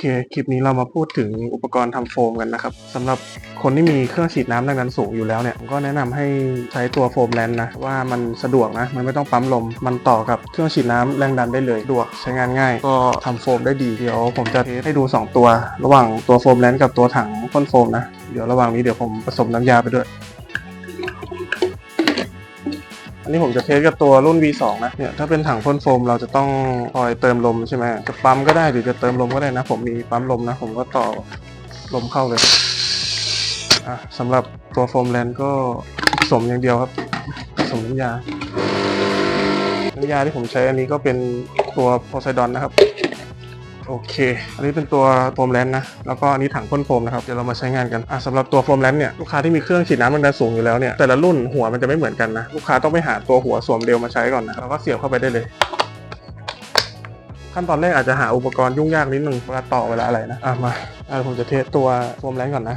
เค คลิปนี้เรามาพูดถึงอุปกรณ์ทำโฟมกันนะครับสำหรับคนที่มีเครื่องฉีดน้ำแรงดันสูงอยู่แล้วเนี่ยผมก็แนะนำให้ใช้ตัวโฟมแลนนะว่ามันสะดวกนะ มันไม่ต้องปั๊มลม มันต่อกับเครื่องฉีดน้ำแรงดันได้เลยสะดวกใช้งานง่าย ก็ทำโฟมได้ดี เดี๋ยวผมจะเทสให้ดู 2 ตัว ระหว่างตัวโฟมแลนกับตัวถังพ่นโฟมนะ เดี๋ยวระหว่างนี้เดี๋ยวผมผสมน้ำยาไปด้วย นนี้ผมจะเทสกับตัวรุ่น V2 นะเนี่ยถ้าเป็นถังพ่นโฟมเราจะต้องคอยเติมลมใช่ไหมจะปั๊มก็ได้หรือจะเติมลมก็ได้นะ ผมมีปั๊มลมนะ ผมก็ต่อลมเข้าเลยอะสำหรับตัวโฟมแลนก็ผสมอย่างเดียวครับผสมน้ำยาน้ำยาที่ผมใช้อันนี้ก็เป็นตัวโพไซดอนนะครับ โอเค อันนี้เป็นตัวโฟมแลนด์นะ แล้วก็อันนี้ถังพ่นโฟมนะครับ เดี๋ยวเรามาใช้งานกันอะสำหรับตัวโฟมแลนด์เนี่ย ลูกค้าที่มีเครื่องฉีดน้ำแรงดันสูงอยู่แล้วเนี่ย แต่ละรุ่นหัวมันจะไม่เหมือนกันนะ ลูกค้าต้องไปหาตัวหัวสวมเร็วมาใช้ก่อนนะ แล้วก็เสียบเข้าไปได้เลย ขั้นตอนแรกอาจจะหาอุปกรณ์ยุ่งยากนิดนึงเวลาต่อเวลาอะไรนะ อะมาอะผมจะเทสตัวโฟมแลนด์ก่อนนะ